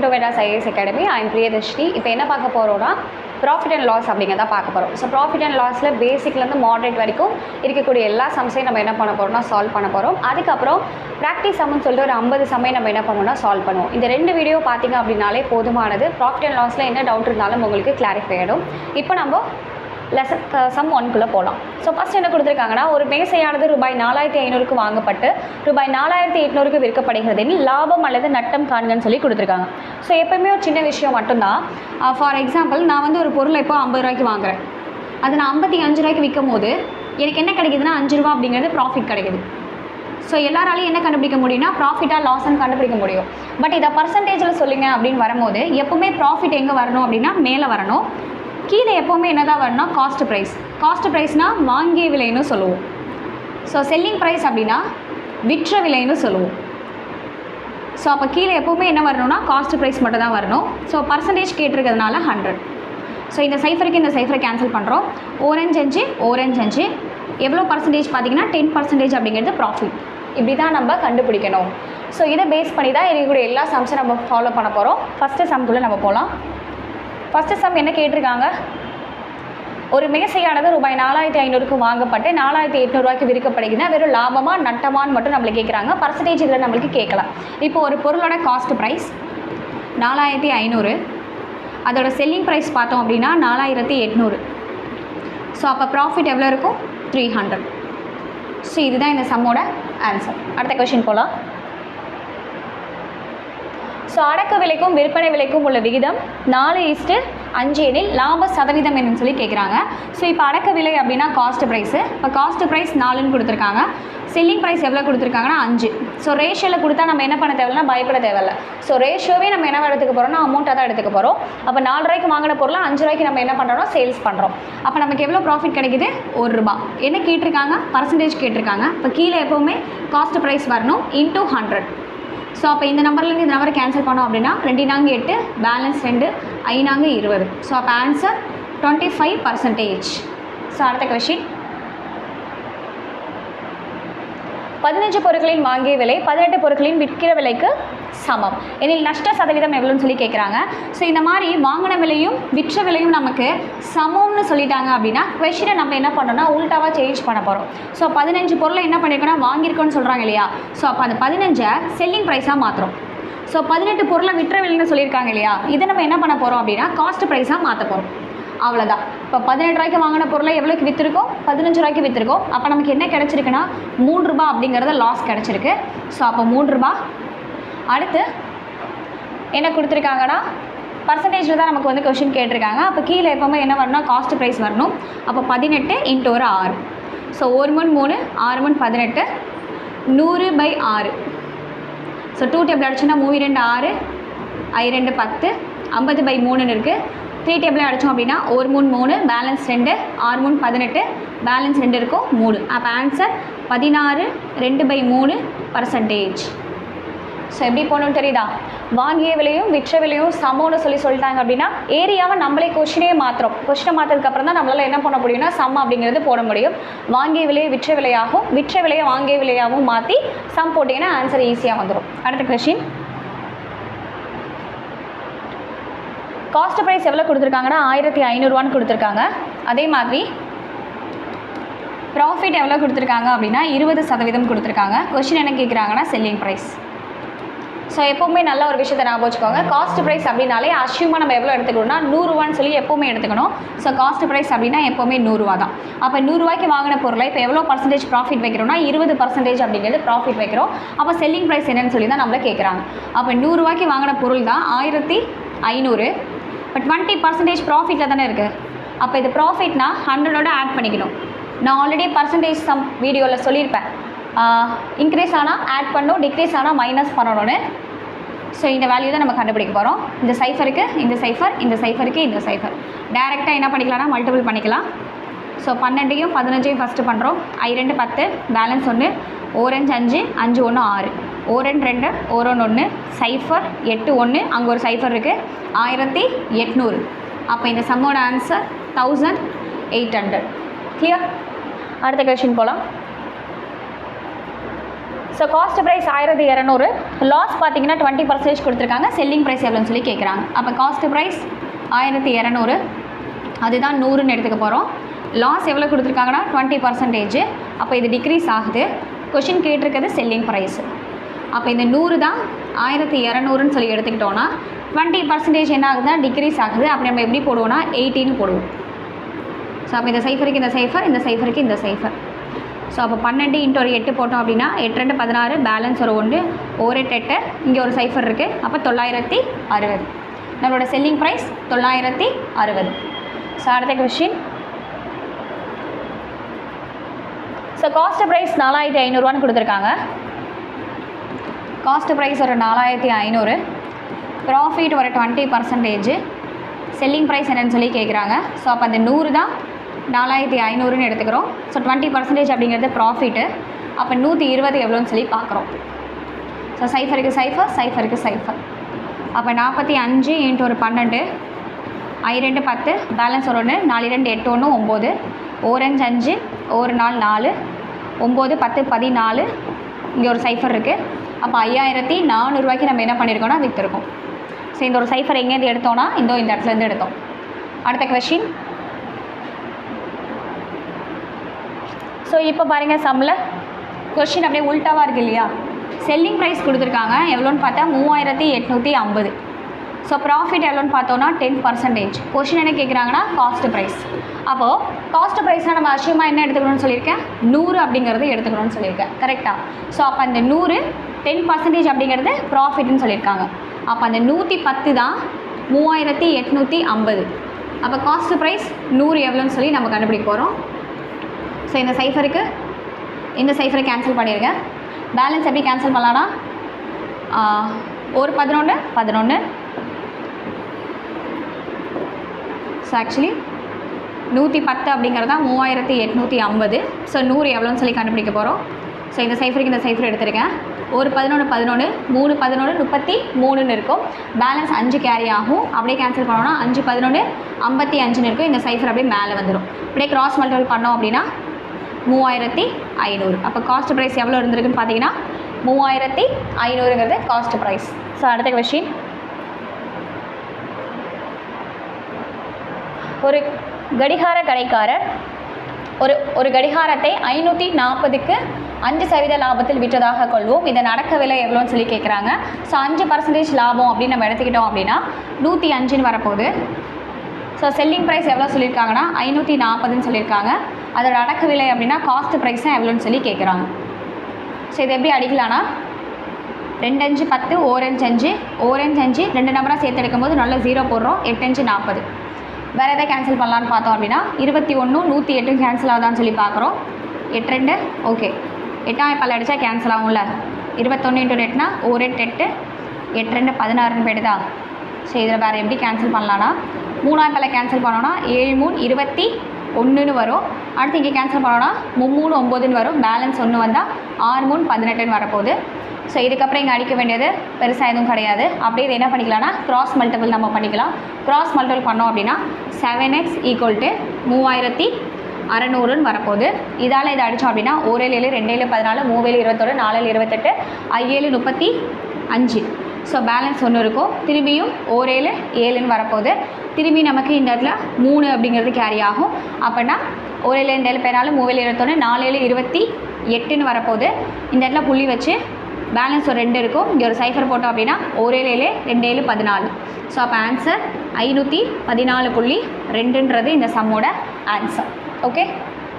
Welcome to Vedas IAS academy I am Priyadarshini இப்போ என்ன பார்க்க போகிறோன்னா ப்ராஃபிட் அண்ட் லாஸ் அப்படிங்கிறத பார்க்க போகிறோம் ஸோ ப்ராஃபிட் அண்ட் லாஸில் பேசிக்லேருந்து மாடரேட் வரைக்கும் இருக்கக்கூடிய எல்லா சம்ஸையும் நம்ம என்ன பண்ண போகிறோம்னா சால்வ் பண்ண போகிறோம் அதுக்கப்புறம் ப்ராக்டிஸ் சம்னு சொல்லிட்டு ஒரு ஐம்பது சம்மை நம்ம என்ன பண்ணுவோம்னா சால்வ் பண்ணுவோம். இந்த ரெண்டு வீடியோ பார்த்தீங்க அப்படின்னாலே போதுமானது. ப்ராஃபிட் அண்ட் லாஸில் என்ன டவுட் இருந்தாலும் உங்களுக்கு கிளாரிஃபை ஆகிடும் இப்போ நம்ம லெசன் சம் ஒன்குள்ளே போகலாம் ஸோ ஃபஸ்ட் என்ன கொடுத்துருக்காங்கன்னா ஒரு மேசையானது ரூபாய் நாலாயிரத்தி ஐநூறுக்கு வாங்கப்பட்டு ரூபாய் நாலாயிரத்தி எட்நூறுக்கு விற்கப்படுகிறது லாபம் அல்லது நட்டம் காண்கன்னு சொல்லி கொடுத்துருக்காங்க. ஸோ எப்பவுமே ஒரு சின்ன விஷயம் மட்டும்தான். Uh, ஃபார் எக்ஸாம்பிள் நான் வந்து ஒரு பொருளை இப்போ ஐம்பது ரூபாய்க்கு வாங்குறேன். அது நான் ஐம்பத்தி அஞ்சு ரூபாய்க்கு விற்கும் போது எனக்கு என்ன கிடைக்குதுன்னா அஞ்சு ரூபா அப்படிங்கிறது ப்ராஃபிட் கிடைக்குது. ஸோ எல்லாராலையும் என்ன கண்டுபிடிக்க முடியும்னா ப்ராஃபிட்டாக லாஸ்ன்னு கண்டுபிடிக்க முடியும். பட் இதை பர்சன்டேஜில் சொல்லுங்கள் அப்படின்னு வரும்போது எப்பவுமே ப்ராஃபிட் எங்கே வரணும் அப்படின்னா மேலே வரணும். கீழே எப்போவுமே என்ன தான் வரணும்னா காஸ்ட் ப்ரைஸ் காஸ்ட் ப்ரைஸ்னால் வாங்கிய விலைன்னு சொல்லுவோம். ஸோ செல்லிங் ப்ரைஸ் அப்படின்னா விற்ற விலைன்னு சொல்லுவோம். ஸோ அப்போ கீழே எப்போவுமே என்ன வரணும்னா காஸ்ட் ப்ரைஸ் மட்டும் தான் வரணும். ஸோ பர்சன்டேஜ் கேட்டிருக்கிறதுனால ஹண்ட்ரட் ஸோ இந்த சைஃபருக்கு இந்த சைஃபரை கேன்சல் பண்ணுறோம் ஓரஞ்சு அஞ்சு ஓரஞ்சு அஞ்சு. எவ்வளோ பர்சன்டேஜ் பார்த்தீங்கன்னா டென் பர்சன்டேஜ் அப்படிங்கிறது ப்ராஃபிட் இப்படி தான் நம்ம கண்டுபிடிக்கணும். ஸோ இதை பேஸ் பண்ணி தான் இருக்கக்கூடிய எல்லா சம்ஸும் நம்ம ஃபாலோ பண்ண போகிறோம் ஃபஸ்ட்டு சம்குள்ளே நம்ம போகலாம் ஃபஸ்ட்டு சம் என்ன கேட்டிருக்காங்க? ஒரு மேசையானது ரூபாய் நாலாயிரத்தி ஐநூறுக்கு வாங்கப்பட்டு நாலாயிரத்தி எட்நூறுவாய்க்கு விற்கப்படுகிறதுனா வெறும் லாபமா நட்டமான்னு மட்டும் நம்மளுக்கு கேட்குறாங்க. பர்சன்டேஜ் இதில் நம்மளுக்கு கேட்கலாம். இப்போ ஒரு பொருளோட காஸ்ட் ப்ரைஸ் நாலாயிரத்தி ஐநூறு. அதோட செல்லிங் ப்ரைஸ் பார்த்தோம் அப்படின்னா நாலாயிரத்தி எட்நூறு. ஸோ அப்போ ப்ராஃபிட் எவ்வளோ இருக்கும்? த்ரீ ஹண்ட்ரட் ஸோ இதுதான் இந்த சம்மோட ஆன்சர் அடுத்த கொஷின் போகலாம் ஸோ அடக்க விலைக்கும் விற்பனை விலைக்கும் உள்ள விகிதம் நாலு இஸ்ட்டு அஞ்சு எனில் லாப சதவீதம் என்னன்னு சொல்லி கேட்குறாங்க ஸோ இப்போ அடக்க விலை அப்படின்னா காஸ்ட் ப்ரைஸு இப்போ காஸ்ட் ப்ரைஸ் நாலுன்னு கொடுத்துருக்காங்க. செல்லிங் ப்ரைஸ் எவ்வளோ கொடுத்துருக்காங்கன்னா அஞ்சு. ஸோ ரேஷியோவில் கொடுத்தா நம்ம என்ன பண்ண தேவையில்ல? பயப்பட தேவையில்ல. ஸோ ரேஷியோவே நம்ம என்ன எடுத்துக்க போகிறோம்னா அமௌண்ட்டாக தான் எடுத்துக்க போகிறோம் அப்போ நாலு ரூபாய்க்கு வாங்கின பொருளை அஞ்சு ரூபாய்க்கு நம்ம என்ன பண்ணுறோம் சேல்ஸ் பண்ணுறோம் அப்போ நமக்கு எவ்வளோ ப்ராஃபிட் கிடைக்குது? ஒரு ரூபா. என்ன கேட்டிருக்காங்க? பர்சன்டேஜ் கேட்டிருக்காங்க. இப்போ கீழே எப்போவுமே காஸ்ட் ப்ரைஸ் வரணும் இன்டூ ஹண்ட்ரட் ஸோ அப்போ இந்த நம்பர்லேருந்து இந்த நம்பரை கேன்சல் பண்ணோம் அப்படின்னா ரெண்டு நாங்கு எட்டு பேலன்ஸ் ரெண்டு ஐநாங்க இருபது. ஸோ அப்போ answer twenty five percentage so அடுத்த கொஷின் பதினஞ்சு பொருட்களின் வாங்கிய விலை பதினெட்டு பொருட்களின் விற்கிற விலைக்கு சமம். எனில் நஷ்ட சதவீதம் எவ்வளோன்னு சொல்லி கேட்குறாங்க ஸோ இந்த மாதிரி வாங்கின விலையும் விற்ற விலையும் நமக்கு சமம்னு சொல்லிட்டாங்க அப்படின்னா கொஷினை நம்ம என்ன பண்ணோம்னா உல்ட்டாவாக சேஞ்ச் பண்ண போகிறோம் ஸோ பதினஞ்சு பொருளை என்ன பண்ணியிருக்கோன்னா வாங்கியிருக்கோன்னு சொல்கிறாங்க இல்லையா? ஸோ அப்போ அந்த பதினஞ்சை செல்லிங் ப்ரைஸாக மாற்றுறோம் ஸோ பதினெட்டு பொருளை விற்ற விலைன்னு சொல்லியிருக்காங்க இல்லையா? இதை நம்ம என்ன பண்ண போகிறோம் அப்படின்னா காஸ்ட் ப்ரைஸாக மாற்ற போகிறோம் அவ்வளோதான் இப்போ பதினெட்டு ரூபாய்க்கு வாங்கின பொருளை எவ்வளோக்கு விற்றுருக்கோம் பதினஞ்சு ரூபாய்க்கு விற்றுருக்கோம் அப்போ நமக்கு என்ன கிடச்சிருக்குன்னா மூணு ரூபா அப்படிங்கிறத லாஸ் கிடச்சிருக்கு. ஸோ அப்போ மூணு ரூபா. அடுத்து என்ன கொடுத்துருக்காங்கன்னா பர்சன்டேஜில் தான் நமக்கு வந்து கொஷின் கேட்டிருக்காங்க. அப்போ கீழே எப்போவுமே என்ன வரணும்? காஸ்ட் ப்ரைஸ் வரணும். அப்போ பதினெட்டு இன்ட்டு ஒரு ஆறு. ஸோ ஒரு மண் மூணு ஆறு மண் பதினெட்டு நூறு பை ஆறு. ஸோ டூ டேபிள் அடிச்சுன்னா மூவி ரெண்டு ஆறு ஐ ரெண்டு பத்து ஐம்பது பை மூணுன்னு இருக்குது த்ரீ டேபிள் அடித்தோம் அப்படின்னா ஒரு மூணு மூணு பேலன்ஸ் ரெண்டு ஆறு மூணு பதினெட்டு பேலன்ஸ் ரெண்டு இருக்கும் மூணு. அப்போ ஆன்சர் பதினாறு ரெண்டு பை மூணு பர்சன்டேஜ் ஸோ எப்படி போகணும்னு தெரியுதா? வாங்கிய விலையும் விற்ற விலையும் சமம்னு சொல்லி சொல்லிட்டாங்க அப்படின்னா ஏரியாவை நம்மளே கொஷினே மாற்றுறோம் கொஷினை மாற்றதுக்கப்புறம் தான் நம்மளால் என்ன பண்ண முடியும்னா சம் அப்படிங்கிறது போட முடியும். வாங்கிய விலையை விற்ற விலையாகவும் விற்ற விலையை வாங்கிய விலையாகவும் மாற்றி சம் போட்டிங்கன்னா ஆன்சர் ஈஸியாக வந்துடும் அடுத்த கொஷின் காஸ்ட் ப்ரைஸ் எவ்வளோ கொடுத்துருக்காங்கன்னா ஆயிரத்தி ஐநூறுரூவான்னு கொடுத்துருக்காங்க. அதே மாதிரி ப்ராஃபிட் எவ்வளோ கொடுத்துருக்காங்க அப்படின்னா இருபது சதவீதம் கொடுத்துருக்காங்க. கொஷின் என்ன கேட்குறாங்கன்னா செல்லிங் ப்ரைஸ் ஸோ எப்போவுமே நல்ல ஒரு விஷயத்தை ஞாபகம் வச்சுக்கோங்க. காஸ்ட் ப்ரைஸ் அப்படின்னாலே அஷ்யூமாக நம்ம எவ்வளோ எடுத்துக்கணும்னா நூறுரூவான்னு சொல்லி எப்போவுமே எடுத்துக்கணும். ஸோ காஸ்ட் ப்ரைஸ் அப்படின்னா எப்போவுமே நூறுரூவா தான். அப்போ நூறுரூவாய்க்கு வாங்கின பொருளை இப்போ எவ்வளோ பர்சன்டேஜ் ப்ராஃபிட் வைக்கிறோம்னா இருபது பர்சன்டேஜ் அப்படிங்கிறது ப்ராஃபிட் வைக்கிறோம். அப்போ செல்லிங் ப்ரைஸ் என்னன்னு சொல்லி தான் நம்மளை கேட்குறாங்க அப்போ நூறுரூவாய்க்கு வாங்கின பொருள் தான் ஆயிரத்தி ஐநூறு. இப்போ டுவெண்ட்டி பர்சன்டேஜ் ப்ராஃபிட்டில் தானே இருக்குது அப்போ இது ப்ராஃபிட்னா ஹண்ட்ரடோட ஆட் பண்ணிக்கணும். நான் ஆல்ரெடி பர்சன்டேஜ் சம் வீடியோவில் சொல்லியிருப்பேன். இன்க்ரீஸ் ஆனால் ஆட் பண்ணும் டிக்ரீஸ் ஆனால் மைனஸ் பண்ணணும்னு. ஸோ இந்த வேல்யூ தான் நம்ம கண்டுபிடிக்க போகிறோம் இந்த சைஃபருக்கு இந்த சைஃபர் இந்த சைஃபருக்கு இந்த சைஃபர் டேரெக்டாக என்ன பண்ணிக்கலாம்னா மல்டிபிள் பண்ணிக்கலாம். ஸோ பன்னெண்டையும் பதினஞ்சையும் ஃபஸ்ட்டு பண்ணுறோம் ஐ ரெண்டு பத்து பேலன்ஸ் ஒன்று ஓரஞ்சு அஞ்சு அஞ்சு ஒன்று ஆறு. ஓரன் ரெண்டு ஓரன் ஒன்று சைஃபர் எட்டு ஒன்று அங்கே ஒரு சைஃபர் இருக்குது ஆயிரத்தி எட்நூறு. அப்போ இந்த சம்மோட answer thousand eight hundred clear அடுத்த கொஷின் போகலாம் ஸோ காஸ்ட் ப்ரைஸ் ஆயிரத்தி இரநூறு. லாஸ் பார்த்தீங்கன்னா டுவெண்ட்டி பர்சன்டேஜ் கொடுத்துருக்காங்க. செல்லிங் ப்ரைஸ் எவ்வளோன்னு சொல்லி கேட்குறாங்க அப்போ காஸ்ட் ப்ரைஸ் ஆயிரத்தி இரநூறு. அதுதான் நூறுன்னு எடுத்துக்க போகிறோம் லாஸ் எவ்வளோ கொடுத்துருக்காங்கன்னா டுவெண்ட்டி பர்சன்டேஜ் அப்போ இது டிக்ரீஸ் ஆகுது. கொஷின் கேட்டிருக்கிறது செல்லிங் ப்ரைஸு அப்போ இந்த நூறு தான் ஆயிரத்தி இரநூறுன்னு சொல்லி எடுத்துக்கிட்டோன்னா டுவெண்ட்டி பர்சன்டேஜ் என்ன ஆகுதுன்னா டிக்ரீஸ் ஆகுது. அப்படி நம்ம எப்படி போடுவோம்னா எயிட்டின்னு போடுவோம். ஸோ அப்போ இந்த சைஃபருக்கு இந்த சைஃபர் இந்த சைஃபருக்கு இந்த சைஃபர் ஸோ அப்போ பன்னெண்டு இன்ட்டு ஒரு எட்டு போட்டோம் அப்படின்னா எட்டு ரெண்டு பதினாறு பேலன்ஸ் ஒரு ஒன்று ஒரு எட்டு எட்டு. இங்கே ஒரு சைஃபர் இருக்குது அப்போ தொள்ளாயிரத்தி அறுபது. நம்மளோட செல்லிங் ப்ரைஸ் தொள்ளாயிரத்தி அறுபது. ஸோ அடுத்த கொஷின் ஸோ காஸ்ட் ப்ரைஸ் நாலாயிரத்தி ஐநூறுரூவான்னு கொடுத்துருக்காங்க. காஸ்ட் ப்ரைஸ் ஒரு நாலாயிரத்தி ஐநூறு. ப்ராஃபிட் ஒரு டுவெண்ட்டி பர்சன்டேஜ் செல்லிங் ப்ரைஸ் என்னென்னு சொல்லி கேட்குறாங்க ஸோ அப்போ அந்த நூறு தான் நாலாயிரத்தி ஐநூறுன்னு எடுத்துக்கிறோம். ஸோ டுவெண்ட்டி பர்சன்டேஜ் அப்படிங்கிறது ப்ராஃபிட்டு அப்போ நூற்றி இருபது எவ்வளோன்னு சொல்லி பார்க்குறோம் ஸோ சைஃபருக்கு சைஃபர் சைஃபருக்கு சைஃபர் அப்போ நாற்பத்தி அஞ்சு இன்ட்டு ஒரு பன்னெண்டு. ஐ ரெண்டு பத்து பேலன்ஸ் ஒரு ஒன்று நாலு ரெண்டு எட்டு ஒன்று ஒம்பது. ஓரஞ்சு அஞ்சு ஒரு நாள் நாலு. ஒம்பது பத்து பதினாலு. இங்கே ஒரு சைஃபர் இருக்குது அப்போ ஐயாயிரத்தி நானூறுரூவாய்க்கு நம்ம என்ன பண்ணியிருக்கோம்னா விற்றுருக்கோம் ஸோ இந்த ஒரு சைஃபர் எங்கேருந்து எடுத்தோம்னா இந்த இந்த இடத்துலேருந்து எடுத்தோம். அடுத்த கொஷின் ஸோ இப்போ பாருங்கள் சம்மில் கொஷின் அப்படியே உல்ட்டாவாக இருக்குது இல்லையா? செல்லிங் ப்ரைஸ் கொடுத்துருக்காங்க. எவ்வளோன்னு பார்த்தா மூவாயிரத்தி எட்நூற்றி ஐம்பது. ஸோ ப்ராஃபிட் எவ்வளோன்னு பார்த்தோன்னா டென் பர்சன்டேஜ் கொஷின் என்ன கேட்குறாங்கன்னா காஸ்ட் ப்ரைஸ் அப்போது காஸ்ட் ப்ரைஸ்னால் நம்ம அசியமாக என்ன எடுத்துக்கணும்னு சொல்லியிருக்கேன்? நூறு அப்படிங்கிறது எடுத்துக்கணும்னு சொல்லியிருக்கேன். கரெக்டாக ஸோ அப்போ அந்த நூறு டென் பர்சன்டேஜ் அப்படிங்கிறது ப்ராஃபிட்னு சொல்லியிருக்காங்க. அப்போ அந்த நூற்றி பத்து தான் மூவாயிரத்தி எட்நூற்றி ஐம்பது. அப்போ காஸ்ட் ப்ரைஸ் நூறு எவ்வளோன்னு சொல்லி நம்ம கண்டுபிடிக்க போகிறோம் ஸோ இந்த சைஃபருக்கு இந்த சைஃபரை கேன்சல் பண்ணிடுங்க பேலன்ஸ் எப்படி கேன்சல் பண்ணலான்னா ஒரு பதினொன்று பதினொன்று ஸோ ஆக்சுவலி நூற்றி பத்து அப்படிங்கிறது தான் மூவாயிரத்தி எட்நூற்றி ஐம்பது. ஸோ நூறு எவ்வளோன்னு சொல்லி கண்டுபிடிக்க போகிறோம் ஸோ இந்த சைஃபருக்கு இந்த சைஃபர் எடுத்திருக்கேன். ஒரு பதினொன்று பதினொன்று மூணு பதினொன்று முப்பத்தி மூணுன்னு இருக்கும். பேலன்ஸ் அஞ்சு கேரி ஆகும். அப்படியே கேன்சல் பண்ணோன்னா அஞ்சு பதினொன்று ஐம்பத்தி அஞ்சுன்னு இருக்கும். இந்த சைஃபர் அப்படியே மேலே வந்துடும் அப்படியே கிராஸ் மல்டிபிள் பண்ணோம் அப்படின்னா மூவாயிரத்தி ஐநூறு. அப்போ காஸ்ட் ப்ரைஸ் எவ்வளோ இருந்திருக்குன்னு பார்த்தீங்கன்னா மூவாயிரத்தி ஐநூறுங்கிறது காஸ்ட் ப்ரைஸ் ஸோ அடுத்த கொஷின் ஒரு கடிகார கடைக்காரர் ஒரு ஒரு கடிகாரத்தை ஐநூற்றி நாற்பதுக்கு அஞ்சு சதவீத லாபத்தில் விற்றதாக கொள்வோம். இதை நடக்க விலை எவ்வளோன்னு சொல்லி கேட்குறாங்க. ஸோ அஞ்சு பர்சன்டேஜ் லாபம் அப்படின்னு நம்ம எடுத்துக்கிட்டோம் அப்படின்னா நூற்றி அஞ்சுன்னு வரப்போகுது. ஸோ செல்லிங் ப்ரைஸ் எவ்வளோ சொல்லியிருக்காங்கன்னா ஐநூற்றி நாற்பதுன்னு சொல்லியிருக்காங்க. அதோட அடக்க விலை அப்படின்னா காஸ்ட் ப்ரைஸ் தான் எவ்வளோன்னு சொல்லி கேட்குறாங்க. ஸோ இது எப்படி அடிக்கலான்னா ரெண்டு அஞ்சு பத்து ஓரஞ்சு அஞ்சு ஓரஞ்சு அஞ்சு ரெண்டு நம்பராக சேர்த்து எடுக்கும்போது நல்ல ஜீரோ போடுறோம் எட்டு அஞ்சு நாற்பது. வேறு எதாவது கேன்சல் பண்ணலான்னு பார்த்தோம் அப்படின்னா இருபத்தி ஒன்று நூற்றி எட்டு கேன்சல் ஆகுதான்னு சொல்லி பார்க்குறோம். எட்டு ரெண்டு ஓகே எட்டாம் பல்ல அடித்தா கேன்சல் ஆகும்ல. இருபத்தொன்று இன்ட்டு எட்டுனா ஒரு எட்டு எட்டு எட்டு ரெண்டு பதினாறுன்னு போயிடுதா? சரி இதில் வேறு எப்படி கேன்சல் பண்ணலான்னா மூணாம் பல்ல கேன்சல் பண்ணோன்னா ஏழு மூணு இருபத்தி ஒன்றுன்னு வரும். அடுத்து இங்கே கேன்சல் பண்ணோன்னா மும்மூணு ஒம்போதுன்னு வரும். பேலன்ஸ் ஒன்று வந்தால் ஆறு மூணு பதினெட்டுன்னு வரப்போகுது. ஸோ இதுக்கப்புறம் இங்கே அடிக்க வேண்டியது பெருசாக எதுவும் கிடையாது. அப்படியே இது என்ன பண்ணிக்கலாம்னா க்ராஸ் மல்டிபிள் நம்ம பண்ணிக்கலாம். க்ராஸ் மல்டிபிள் பண்ணோம் அப்படின்னா செவன் எக்ஸ் ஈக்குவல் டு மூவாயிரத்தி அறநூறுன்னு வரப்போகுது. இதால் இதை அடித்தோம் அப்படின்னா ஒரு ஏழு ரெண்டேழு பதினாலு மூவேழு இருபத்தொரு நாலு இருபத்தெட்டு ஐஏழு முப்பத்தி அஞ்சு. ஸோ பேலன்ஸ் ஒன்று இருக்கும். திரும்பியும் ஓரேழு ஏழுன்னு வரப்போகுது. திரும்பி நமக்கு இந்த இடத்துல மூணு அப்படிங்கிறது கேரி ஆகும். அப்படின்னா ஓரேழு ரெண்டு ஏழு பதினாலு மூவேழு இருபத்தொன்று நாலேழு இருபத்தி எட்டுன்னு வரப்போகுது. இந்த இடத்துல புள்ளி வச்சு பேலன்ஸ் ஒரு ரெண்டு இருக்கும். இங்கே ஒரு சைஃபர் போட்டோம் அப்படின்னா ஒரே ஏழு ரெண்டு ஏழு பதினாலு. ஸோ அப்போ ஆன்சர் ஐநூற்றி பதினாலு புள்ளி ரெண்டுன்றது இந்த சம்மோட ஆன்சர் ஓகே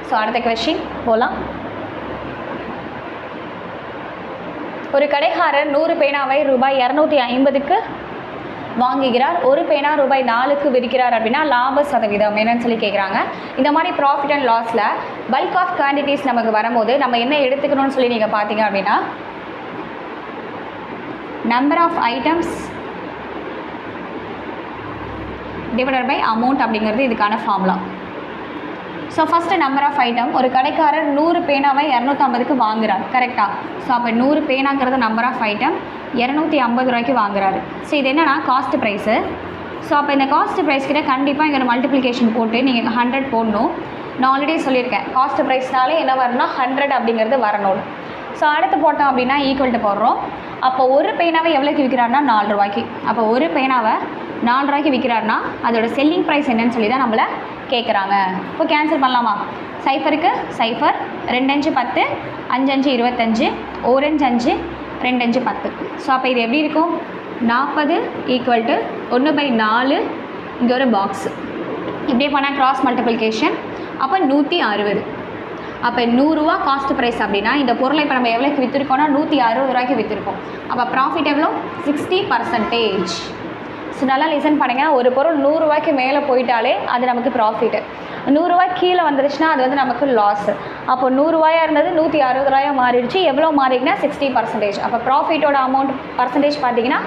ஸோ அடுத்த கொஷின் போகலாம் ஒரு கடைக்காரர் நூறு பேனாவை ரூபாய் இரநூத்தி ஐம்பதுக்கு வாங்குகிறார். ஒரு பேனா ரூபாய் நாலுக்கு விற்கிறார் அப்படின்னா லாப சதவீதம் என்னன்னு சொல்லி கேட்குறாங்க இந்த மாதிரி ப்ராஃபிட் அண்ட் லாஸில் பல்க் ஆஃப் குவான்டிட்டிஸ் நமக்கு வரும்போது நம்ம என்ன எடுத்துக்கணும்னு சொல்லி நீங்கள் பார்த்தீங்க அப்படின்னா number of items divided by amount அப்படிங்கிறது இதுக்கான formula so first number of item ஒரு கடைக்காரர் நூறு பேனாவை இரநூத்தம்பதுக்கு வாங்குறார் கரெக்டாக ஸோ அப்போ நூறு பேனாங்கிறது நம்பர் ஆஃப் ஐட்டம் இரநூத்தி ஐம்பது ரூபாய்க்கு வாங்குறாரு. ஸோ இது என்னென்னா காஸ்ட் ப்ரைஸு ஸோ அப்போ இந்த காஸ்ட் ப்ரைஸ் கிட்ட கண்டிப்பாக இங்கே மல்டிப்ளிகேஷன் போட்டு நீங்கள் ஹண்ட்ரட் போடணும். நான் ஆல்ரெடி சொல்லியிருக்கேன் காஸ்ட் ப்ரைஸ்னாலே என்ன வரணும்னா ஹண்ட்ரட் அப்படிங்கிறது வரணும். ஸோ அடுத்து போட்டோம் அப்படின்னா ஈக்குவல்ட்டு போடுறோம். அப்போ ஒரு பேனாவை எவ்வளோக்கு விற்கிறாருன்னா நாலு ரூபாய்க்கு. அப்போ ஒரு பேனாவை நாலு ரூபாய்க்கு விற்கிறாருன்னா அதோட செல்லிங் ப்ரைஸ் என்னன்னு சொல்லி தான் நம்மளை கேட்குறாங்க இப்போ கேன்சல் பண்ணலாமா? சைஃபருக்கு சைஃபர் ரெண்டு அஞ்சு பத்து அஞ்சு அஞ்சு இருபத்தஞ்சு ஓரஞ்சு அஞ்சு ரெண்டு அஞ்சு பத்து. ஸோ அப்போ இது எப்படி இருக்கும்? நாற்பது ஈக்குவல் டு ஒன்று பை நாலு. இங்கே ஒரு பாக்ஸு இப்படியே போனால் க்ராஸ் மல்டிப்ளிகேஷன் அப்போ நூற்றி அறுபது. அப்போ நூறுரூவா காஸ்ட் ப்ரைஸ் அப்படின்னா இந்த பொருளை இப்போ நம்ம எவ்வளோக்கு விற்றுருக்கோம்னா நூற்றி அறுபது ரூபாய்க்கு விற்றுருக்கோம் அப்போ ப்ராஃபிட் எவ்வளோ சிக்ஸ்டி பர்சன்டேஜ் ஸோ நல்லா லிசன் பண்ணுங்கள் ஒரு பொருள் நூறுரூவாய்க்கு மேலே போயிட்டாலே அது நமக்கு ப்ராஃபிட்டு நூறுரூவாய் கீழே வந்துருச்சுன்னா அது வந்து நமக்கு லாஸ் அப்போ நூறுரூவாயாக இருந்தது நூற்றி அறுபது ரூபாயாக மாறிடுச்சு. எவ்வளோ மாறிங்கன்னா சிக்ஸ்டி பர்சன்டேஜ் அப்போ ப்ராஃபிட்டோட அமௌண்ட் பர்சன்டேஜ் பார்த்தீங்கன்னா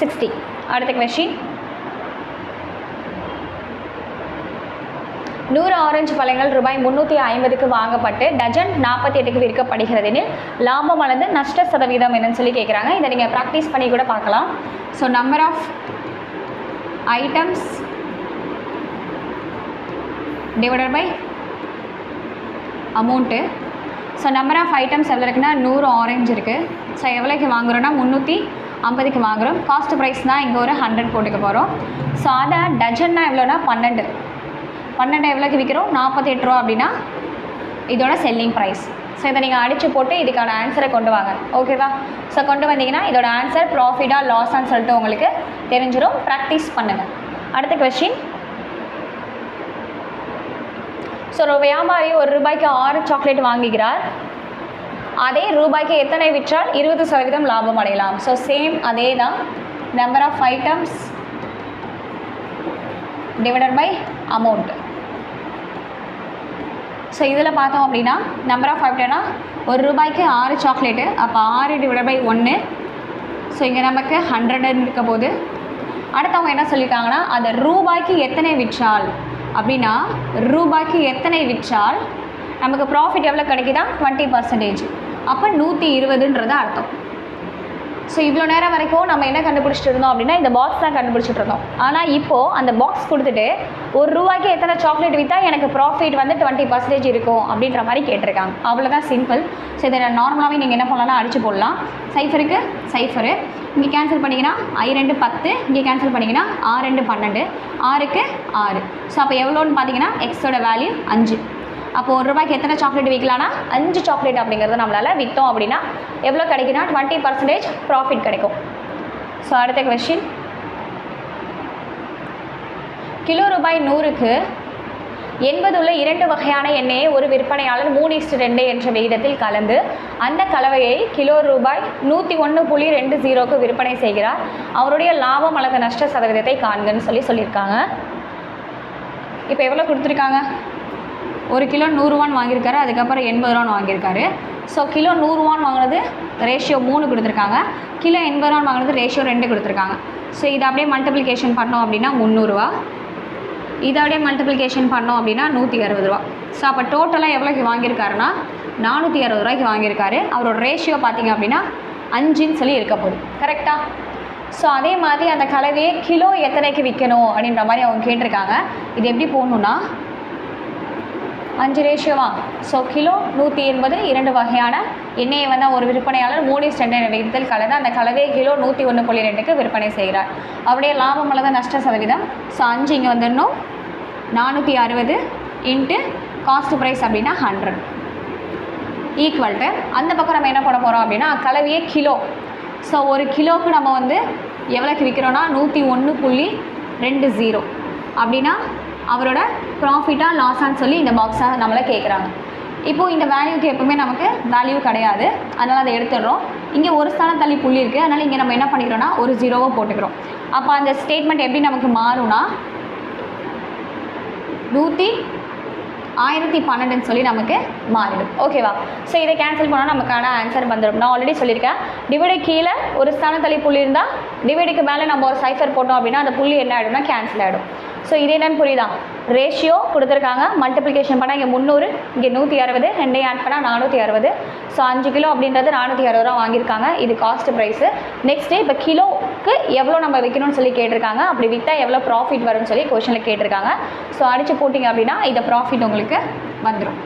சிக்ஸ்டி அடுத்த கொஷின் நூறு ஆரஞ்சு பழங்கள் ரூபாய் முந்நூற்றி ஐம்பதுக்கு வாங்கப்பட்டு டஜன் நாற்பத்தி எட்டுக்கு விற்கப்படுகிறது எனில் லாபம் அல்லது நஷ்ட சதவீதம் என்னன்னு சொல்லி கேட்குறாங்க இதை நீங்கள் ப்ராக்டிஸ் பண்ணி கூட பார்க்கலாம். So number of items divided by amount so number of items எவ்வளோ இருக்குன்னா நூறு ஆரஞ்சு இருக்குது ஸோ எவ்வளோக்கு வாங்குறோன்னா முந்நூற்றி ஐம்பதுக்கு வாங்குகிறோம் காஸ்ட் ப்ரைஸ்னால் இங்கே ஒரு ஹண்ட்ரட் போட்டுக்க போகிறோம் ஸோ அதை டஜன்னா எவ்வளோனா பன்னெண்டு. பன்னெண்டு எவ்வளோக்கு விற்கிறோம் நாற்பத்தெட்டு ரூபா அப்படின்னா இதோட செல்லிங் ப்ரைஸ் ஸோ இதை நீங்கள் அடித்து போட்டு இதுக்கான ஆன்சரை கொண்டு வாங்க. ஓகேவா ஸோ கொண்டு வந்தீங்கன்னா இதோட ஆன்சர் ப்ராஃபிட்டாக லாஸான்னு சொல்லிட்டு உங்களுக்கு தெரிஞ்சிடும் ப்ராக்டிஸ் பண்ணுங்கள் அடுத்த கொஷின் ஸோ ஒரு வியாபாரி ஒரு ரூபாய்க்கு ஆறு சாக்லேட் வாங்குகிறார். அதே ரூபாய்க்கு எத்தனை விற்றால் இருபது சதவீதம் லாபம் அடையலாம். ஸோ சேம் அதே தான். Number of items divided by amount so இதில் பார்த்தோம் அப்படின்னா நம்பர் ஆஃப் ஐட்டம்னா ஒரு ரூபாய்க்கு ஆறு சாக்லேட்டு அப்போ ஆறு டிவைட் பை ஒன்று ஸோ இங்கே நமக்கு ஹண்ட்ரட்னு இருக்க போது அடுத்தவங்க என்ன சொல்லியிருக்காங்கன்னா அதை ரூபாய்க்கு எத்தனை விற்றால்? அப்படின்னா ரூபாய்க்கு எத்தனை விற்றால்? நமக்கு ப்ராஃபிட் எவ்வளோ கிடைக்குதா? டுவெண்ட்டி பர்சன்டேஜ் அப்போ நூற்றி இருபதுன்றது அர்த்தம். ஸோ இவ்வளோ நேரம் வரைக்கும் நம்ம என்ன கண்டுபிடிச்சிட்டு இருந்தோம் அப்படின்னா இந்த பாக்ஸ் தான் கண்டுபிடிச்சிட்டு இருந்தோம். ஆனால் இப்போது அந்த பாக்ஸ் கொடுத்துட்டு ஒரு ரூபாய்க்கு எத்தனை சாக்லேட் விற்றா எனக்கு ப்ராஃபிட் வந்து டுவெண்ட்டி பர்சன்டேஜ் இருக்கும் அப்படின்ற மாதிரி கேட்டிருக்காங்க. அவ்வளோதான் சிம்பிள் ஸோ இதை நார்மலாகவே நீங்கள் என்ன பண்ணலாம்னா அடிச்சு போடலாம். சைஃபருக்கு சைஃபரு இங்கே கேன்சல் பண்ணிங்கன்னா ஐ ரெண்டு பத்து. இங்கே கேன்சல் பண்ணிங்கன்னா ஆறு ரெண்டு பன்னெண்டு. ஆறுக்கு ஆறு. ஸோ அப்போ எவ்வளோன்னு பார்த்தீங்கன்னா எக்ஸோட வேல்யூ அஞ்சு. அப்போ ஒரு ரூபாய்க்கு எத்தனை சாக்லேட் விற்கலாம்னா அஞ்சு சாக்லேட் அப்படிங்கிறது நம்மளால் விற்றோம் அப்படின்னா எவ்வளோ கிடைக்குன்னா டுவெண்ட்டி பர்சன்டேஜ் ப்ராஃபிட் கிடைக்கும். ஸோ அடுத்த கொஷின் கிலோ ரூபாய் நூறுக்கு எண்பதுள்ள இரண்டு வகையான எண்ணெயை ஒரு விற்பனையாளர் மூணு இஸ்டு ரெண்டு என்ற விகிதத்தில் கலந்து அந்த கலவையை கிலோ ரூபாய் நூற்றி ஒன்று புள்ளி ரெண்டு ஜீரோக்கு விற்பனை செய்கிறார். அவருடைய லாபம் அல்லது நஷ்ட சதவீதத்தை காண்கன்னு சொல்லி சொல்லியிருக்காங்க. இப்போ எவ்வளோ கொடுத்துருக்காங்க? ஒரு கிலோ நூறுரூவான்னு வாங்கியிருக்காரு அதுக்கப்புறம் எண்பது ரூபான்னு வாங்கியிருக்காரு. ஸோ கிலோ நூறுரூவான்னு வாங்கினது ரேஷியோ மூணு கொடுத்துருக்காங்க. கிலோ எண்பது ரூபான்னு வாங்கினது ரேஷியோ ரெண்டு கொடுத்துருக்காங்க. ஸோ இதை அப்படியே மல்டிப்ளிகேஷன் பண்ணோம் அப்படின்னா முந்நூறுரூவா இதை அப்படியே மல்டிப்ளிகேஷன் பண்ணோம் அப்படின்னா நூற்றி அறுபது ரூபா. ஸோ அப்போ டோட்டலாக எவ்வளோக்கு வாங்கியிருக்காருன்னா நானூற்றி அறுபது ரூபாய்க்கு வாங்கியிருக்காரு. அவரோட ரேஷியோ பார்த்தீங்க அப்படின்னா அஞ்சுன்னு சொல்லி இருக்க போகுது. கரெக்டாக ஸோ அதே மாதிரி அந்த கலவையை கிலோ எத்தனைக்கு விற்கணும் அப்படின்ற மாதிரி அவங்க கேட்டிருக்காங்க. இது எப்படி போகணுன்னா அஞ்சு ரேஷியோவா ஸோ கிலோ நூற்றி எண்பது இரண்டு வகையான எண்ணெயை வந்து ஒரு விற்பனையாளர் மூடி ரெண்டு விகிதத்தில் கலந்து அந்த கலவையை கிலோ நூற்றி ஒன்று புள்ளி ரெண்டுக்கு விற்பனை செய்கிறார். அவருடைய லாபம் அல்லது நஷ்ட சதவீதம் ஸோ அஞ்சு இங்கே வந்துடணும். நானூற்றி அறுபது இன்ட்டு காஸ்ட் ப்ரைஸ் அப்படின்னா ஹண்ட்ரட் ஈக்குவல் டு அந்த பக்கம் நம்ம என்ன பண்ண போகிறோம் அப்படின்னா கலவையே கிலோ. ஸோ ஒரு கிலோவுக்கு நம்ம வந்து எவ்வளோக்கு விற்கிறோன்னா நூற்றி ஒன்று புள்ளி ரெண்டு ஜீரோ அப்படின்னா அவரோட ப்ராஃபிட்டாக லாஸான்னு சொல்லி இந்த பாக்ஸாக நம்மளை கேட்குறாங்க இப்போது இந்த வேல்யூக்கு எப்பவுமே நமக்கு வேல்யூ கிடையாது. அதனால் அதை எடுத்துடுறோம். இங்கே ஒரு ஸ்தானம் தள்ளி புள்ளி இருக்குது அதனால் இங்கே நம்ம என்ன பண்ணிக்கிறோம்னா ஒரு ஜீரோவை போட்டுக்கிறோம். அப்போ அந்த ஸ்டேட்மெண்ட் எப்படி நமக்கு மாறும்னா நூற்றி ஆயிரத்தி பன்னெண்டுன்னு சொல்லி நமக்கு மாறிடும். ஓகேவா ஸோ இதை கேன்சல் பண்ணால் நமக்கான ஆன்சர் வந்துடும் நான் ஆல்ரெடி சொல்லியிருக்கேன். டிவைடு கீழே ஒரு ஸ்தான தள்ளி புள்ளி இருந்தால் டிவைடுக்கு மேலே நம்ம ஒரு சைஃபர் போட்டோம் அப்படின்னா அந்த புள்ளி என்ன ஆகிடும்னா கேன்சல் ஆகிடும் ஸோ இது என்னன்னு புரியுதா? ரேஷியோ கொடுத்துருக்காங்க. மல்டிப்ளிகேஷன் பண்ணால் இங்கே முந்நூறு இங்கே நூற்றி அறுபது ரெண்டையும் ஆட் பண்ணால் நானூற்றி அறுபது. ஸோ அஞ்சு கிலோ அப்படின்றது நானூற்றி அறுபது ரூபா வாங்கியிருக்காங்க. இது காஸ்ட் ப்ரைஸு நெக்ஸ்ட்டு இப்போ கிலோவுக்கு எவ்வளோ நம்ம விற்கணும்னு சொல்லி கேட்டிருக்காங்க. அப்படி விற்றா எவ்வளோ ப்ராஃபிட் வரும்னு சொல்லி கொஷனில் கேட்டிருக்காங்க. ஸோ அடித்து போட்டிங்க அப்படின்னா இதை ப்ராஃபிட் உங்களுக்கு வந்துடும்